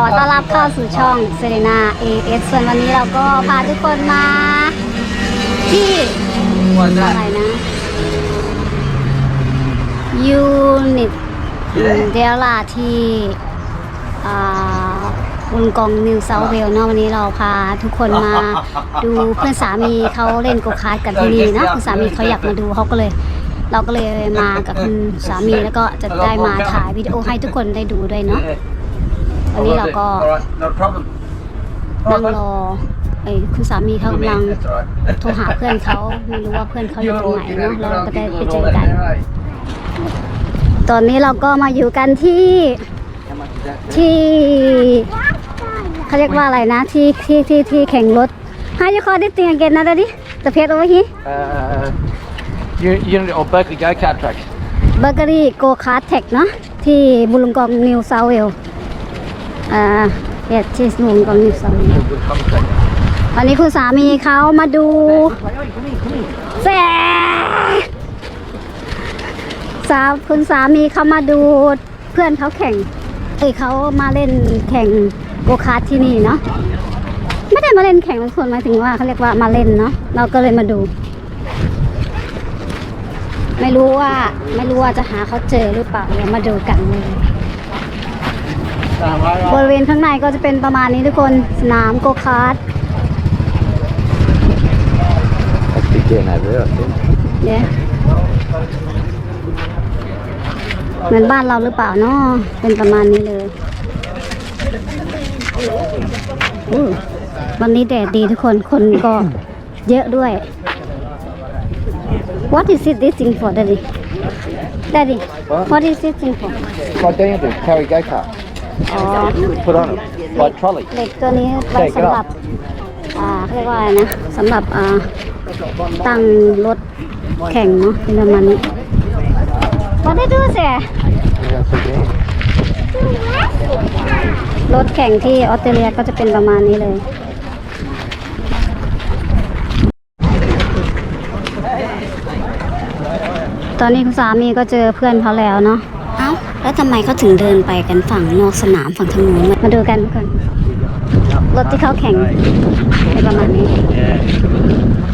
อต้อนรับเข้าสู่ช่องเซเ e นา AS ส่วนวันนี้เราก็พาทุกคนมา ที่อะไรนะยูนิตเดล่าที่อ่าบุญกองนิวเซาเวลเนาะวันนี้เราพาทุกคนมาดูเพื่อนสามีเขาเล่นโกคาร์ทกันที่นี่นะคุณสามีเขาอยากมาดูเขาก็เลย เราก็เลยมากับคุณสามีแล้วก็จะได้มาถ่ายวิดีโอให้ทุกคนได้ดูด้วยเนาะ วันนี้เราก็ Alright, no problem. นั่งรอเอ้ยคุณสามีเขากำลังโทรหาเพื่อนเขาไม่รู้ว่าเพื่อนเขาอยู่ตรงไหนเนาะแล้วเราก็ได้ไปเจอกัน ตอนนี้เราก็มาอยู่กันที่ที่เขาเรียกว่าอะไรนะ ที่ที่ที่ที่แข่งรถให้ยูคอได้เตียงเกนนะเดดิจะเพชรเอาไว้ฮี Uh, you- unit or Berkeley go kart track. เบเกอรี่โกคาร์ทเทคเนาะที่บุลุงกองนิวเซาเวล อ่าเฮ็ดที่บุลุงกองนิวเซาเวลวันนี้คุณสามีเขามาดูแสสาวคุณสามีเขามาดูเพื่อนเขาแข่งเอ้ยเขามาเล่นแข่งโกคาร์ทที่นี่เนาะไม่ได้มาเล่นแข่งทุกคนหมายถึงว่าเขาเรียกว่ามาเล่นเนาะเราก็เลยมาดู ไม่รู้ว่าไม่รู้ว่าจะหาเขาเจอหรือเปล่าเดี๋ยวมาดูกันเลย บริเวณข้างในก็จะเป็นประมาณนี้ทุกคนสนามโกคาร์ท That's big game over there, I think. เดี๋ยวเหมือนบ้านเราหรือเปล่าเนาะเป็นประมาณนี้เลยอู้วันนี้แดดดีทุกคนคนก็เยอะด้วย What is it this thing for Daddy Daddy What is this thing for What do you do? Carry go kart. อ๋อ Put on it. Like trolley. เหล็กตัวนี้ไว้สำหรับอ่าเขาเรียกว่าอะไรนะสำหรับอ่าตั้งรถแข่งเนาะเป็นประมาณนี้พอได้ดูเสีย Yeah, that's a game. รถแข่งที่ออสเตรเลียก็จะเป็นประมาณนี้เลย ตอนนี้คุณสามีก็เจอเพื่อนเขาแล้วเนาะเอ้า แล้วทำไมเขาถึงเดินไปกันฝั่งนอกสนามฝั่งทางนู้นมาดูกันทุกคนรถที่เขาแข่งเป็นประมาณนี้ Yeah.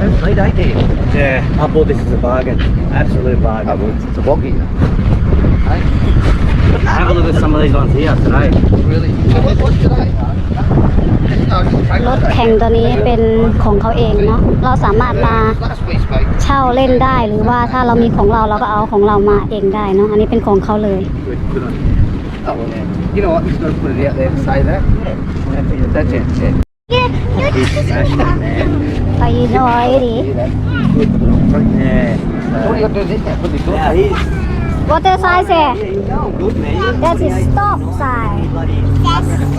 Don't play day day. Yeah. I bought this as a bargain. Absolute bargain. Oh, well, it's a boggy. Hey? Have a look at some of these ones here today. Really? What, what's today? รถแข่งตัวนี้เป็นของเขาเองเนาะ เราสามารถมา Last week's mate. เช่าเล่นได้หรือว่าถ้าเรามีของเราเราก็เอาของเรามาเองได้เนาะอันนี้เป็นของเขาเลย Good, good on you. Oh, well, yeah. You know what? You've got to put it out there to say that. Yeah. That's it. Yeah. He smashed it, man. ไปน้อยดิ Yeah. What do you got to do this now? Put this on. Yeah, he's Water size eh? going good, man. That is stop sign. Bloody. Put him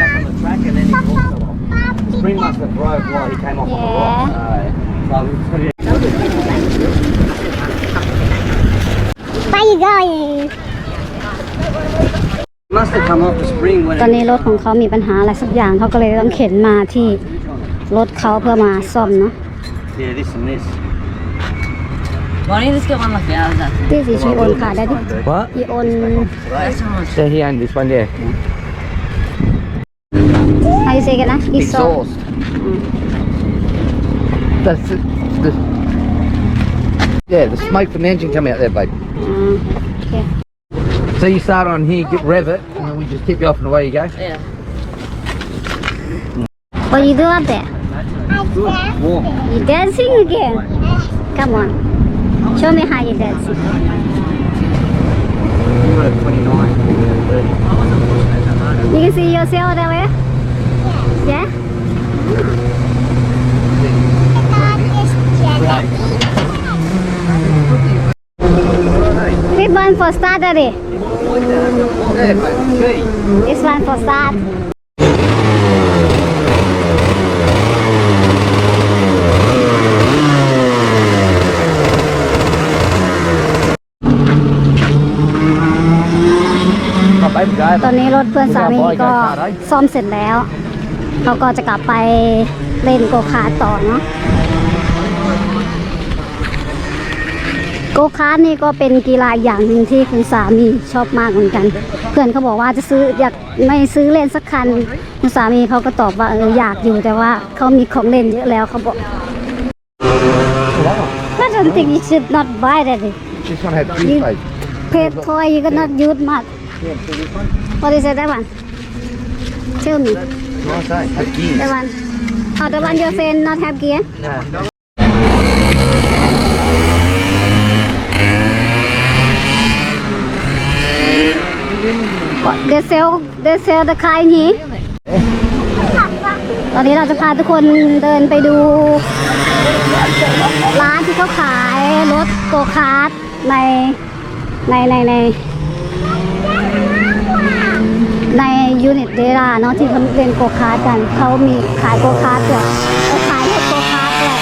back on the track and then he also off. Spring must have broke while he came off on the rock. So, so we put it ไปก่อย Must have come off the spring when ตอนนี้รถของเขามีปัญหาอะไรสักอย่างเขาก็เลยต้องเข็นมาที่รถเขาเพื่อมาซ่อมเนาะ Yeah, this and this. Bonnie, let's get one like that. That's ที่สีชีโอนค่ะได้ดิ What? อีโอน that's so much. Yeah, here and this one, yeah. ไฮเซกันน The, the, yeah, the smoke from the engine coming out there, babe. Mm. So you start on here, get rev it, and then we just tip you off and away you go. Yeah. What are you doing up there? You dancing again? Come on. Show me how you dance. dancing. You can see yourself that way? Yeah? This one for start already. Yeah, babe. Gee. This one for start. Oh, babe, go. ตอนนี้รถเพื่อนสามีก็ซ่อมเสร็จแล้ว เขาก็จะกลับไปเล่นโกคาร์ทต่อเนาะ โกคาร์ทนี่ก็เป็นกีฬาอย่างหนึ่งที่คุณสามีชอบมากเหมือนกัน เพื่อนเขาบอกว่าจะซื้ออยากไม่ซื้อเล่นสักคันคุณสามีเขาก็ตอบว่าเอออยากอยู่แต่ว่าเขามีของเล่นเยอะแล้วเขาบอก I don't think you should not buy that Just want to have juice, You- babe. pet toy you cannot use much what is it that one tell me Nice, eh? Have gears. that one oh the one you say not have gear No. They sell they sell the car in here ตอนนี้เราจะพาทุกคนเดินไปดู ร้านที่เขาขายรถโกคาร์ทในในในในในยูนิตเดราเนาะที่เขาเล่นโกคาร์ทกันเขามีขายโกคาร์ทด้วยเขาขายรถโกคาร์ทด้วย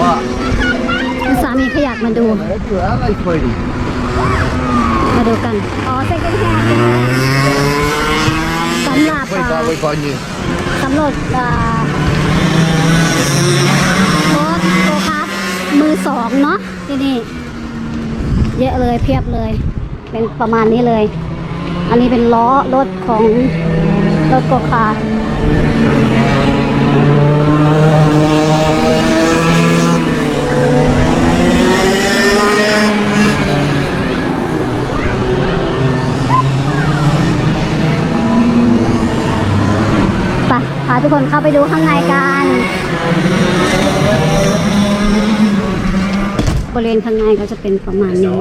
What? คุณสามีเขาอยากมาดู ดูกัน อ๋อเซ็กเก็นแฮนสำหรับ We อ่า buy, we buy new. สำหรับอ่ารถโกคาร์ทมือสองเนาะที่นี่ เยอะเลยเพียบเลย เป็นประมาณนี้เลย อันนี้เป็นล้อรถของรถโกคาร์ทไปพา ทุกคนเข้าไปดูข้างในกัน บริเวณข้างในก็จะเป็นประมาณนี้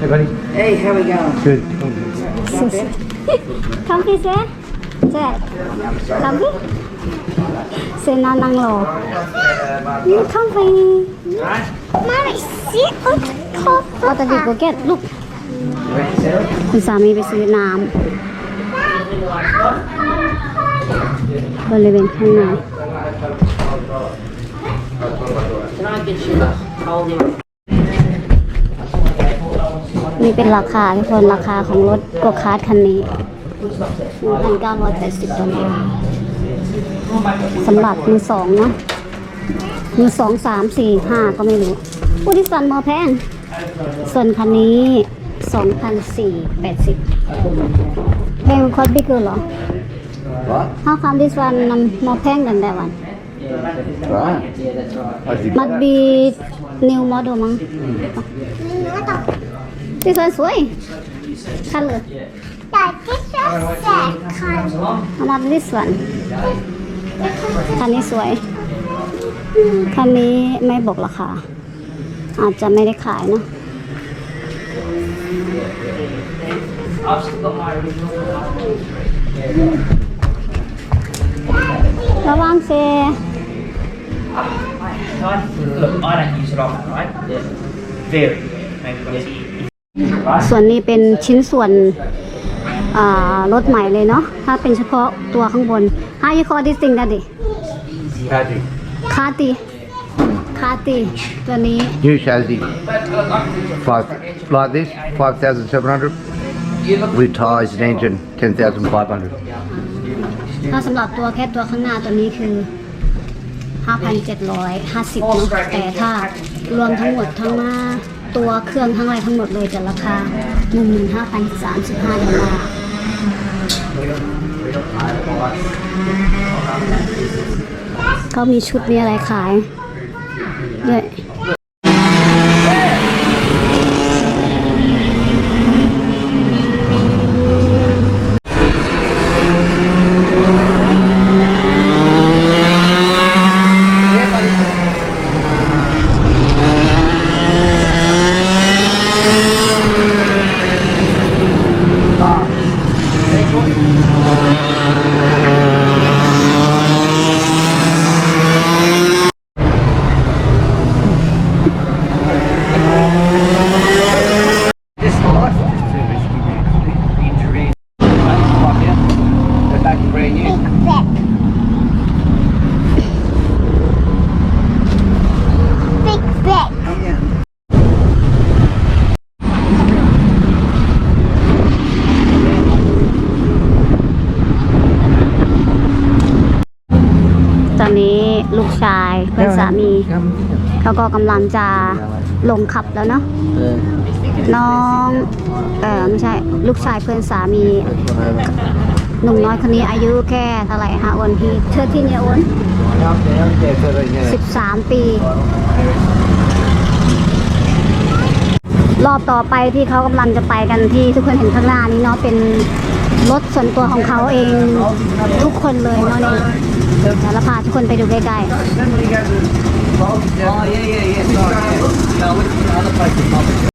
Hey, buddy. Hey, how we going? Good. Come here, sir. Sir. Come here. Sir, na nang lo. You come here. Mommy, sit on the top. What did you go get? Look. คุณสามีไปซื้อน้ำบริเวณข้างใน Can I get you hold him? นี่เป็นราคาทุกคนราคาของรถโกคาร์ทคันนี้1,980ดอลลาร์สำหรับมือสองเนาะ มือสองสามสี่ห้าก็ไม่รู้ผู้ที่สันมอแพงส่วนคันนี้2,480แพงคอดบิ๊กเหรอ What? How come this one um, more แพง than that one Right. I think must be new model มั้ง This one สวย color How much this one คันนี้สวย คันนี้ไม่บอกราคา อาจจะไม่ได้ขายนะระวังเซ Look, ส่วนนี้เป็นชิ้นส่วนรถใหม่เลยเนาะถ้าเป็นเฉพาะตัวข้างบนให้ you call this thing สิ คาติคาติตัวนี้ New chassis. Five, like this, 5,700. with tyres and engine, 10,500. ถ้าสำหรับตัวแค่ตัวข้างหน้าตัวนี้คือ 5,750เนาะแต่ถ้ารวมทั้งหมดทั้งหน้าตัวเครื่องทั้งอะไรทั้งหมดเลยจะราคา 15,035ดอลลาร์ เขามีชุดมีอะไรขายด้วย This life is just too risky, man. The injuries. Fuck yeah. They're back to brand new. Big bag Yeah. ตอนนี้ลูกชายเพื่อนสามีเขาก็กำลังจะลงขับแล้วเนาะน้องเออไม่ใช่ลูกชายเพื่อนสามีหนุ่มน้อยคนนี้อายุแค่เท่าไหร่ฮะอ้วนพี่เธอที่เนี่ยอ้วนสิบสามปี รอบต่อไปที่เขากำลังจะไปกันที่ทุกคนเห็นข้างหน้านี้เนาะเป็นรถส่วนตัวของเขาเองทุกคนเลยเนาะนี่ เดี๋ยวเราพาทุกคนไปดูใกล้ๆ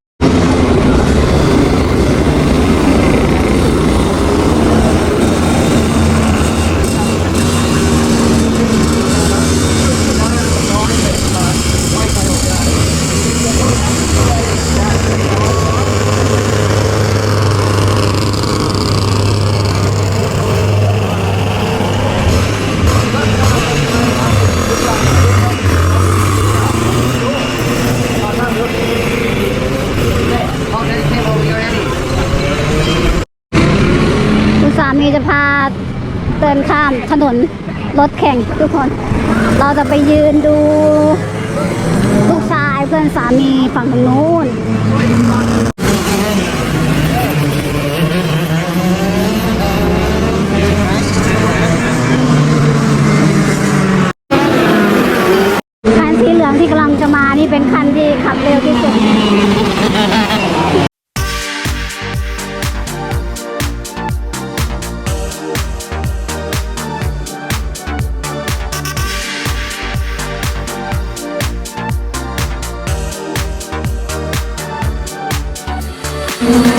นข้ามถนนรถแข่งทุกคน เราจะไปยืนดูลูกชายเพื่อนสามีฝั่งตรงนู้นคันสีเหลืองที่กำลังจะมานี่เป็นคันที่ Thank